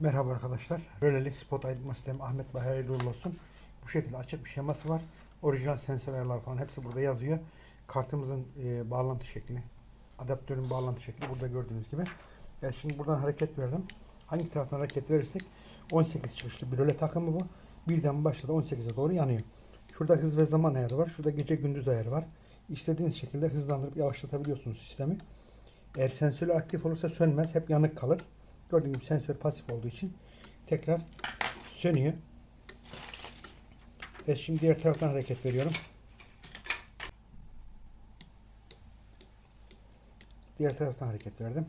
Merhaba arkadaşlar. Böylelik spot aydınlatma sistemi Ahmet Bey hayırlı olsun. Bu şekilde açık bir şeması var. Orijinal sensör ayarlar falan hepsi burada yazıyor. Kartımızın e, bağlantı şekli, adaptörün bağlantı şekli burada gördüğünüz gibi. Ya şimdi buradan hareket verdim. Hangi taraftan hareket verirsek 18 çıkışlı bir röle takımı bu. Birden başladı 18'e doğru yanıyor. Şurada hız ve zaman ayarı var. Şurada gece gündüz ayarı var. İstediğiniz şekilde hızlandırıp yavaşlatabiliyorsunuz sistemi. Eğer sensörü aktif olursa sönmez. Hep yanık kalır. Gördüğünüz gibi sensör pasif olduğu için tekrar sönüyor. Evet şimdi diğer taraftan hareket veriyorum. Diğer taraftan hareket verdim.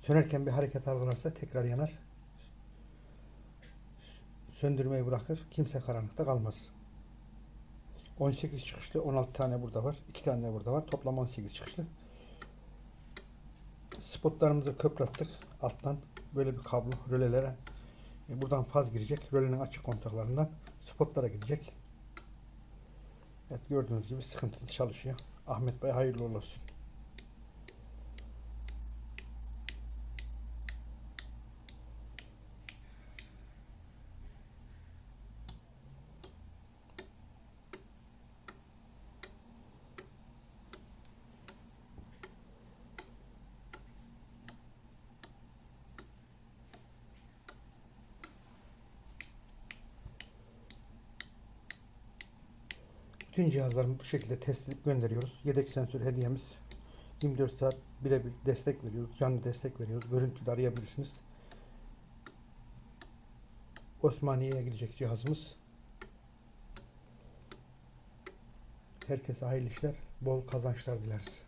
Sönerken bir hareket algılarsa tekrar yanar. Söndürmeyi bırakır. Kimse karanlıkta kalmaz. 18 çıkışlı 16 tane burada var. 2 tane burada var. Toplam 18 çıkışlı. Spotlarımızı köprattık. Alttan böyle bir kablo rölelere e, buradan faz girecek. Rölenin açık kontaklarından spotlara gidecek. Evet gördüğünüz gibi sıkıntısız çalışıyor. Ahmet Bey hayırlı olsun. Bütün cihazlarımızı bu şekilde test edip gönderiyoruz. Yedek sensör hediyemiz. 24 saat birebir destek veriyoruz. Canlı destek veriyoruz. Görüntülü arayabilirsiniz. Osmaniye'ye gidecek cihazımız. Herkese hayırlı işler, bol kazançlar dileriz.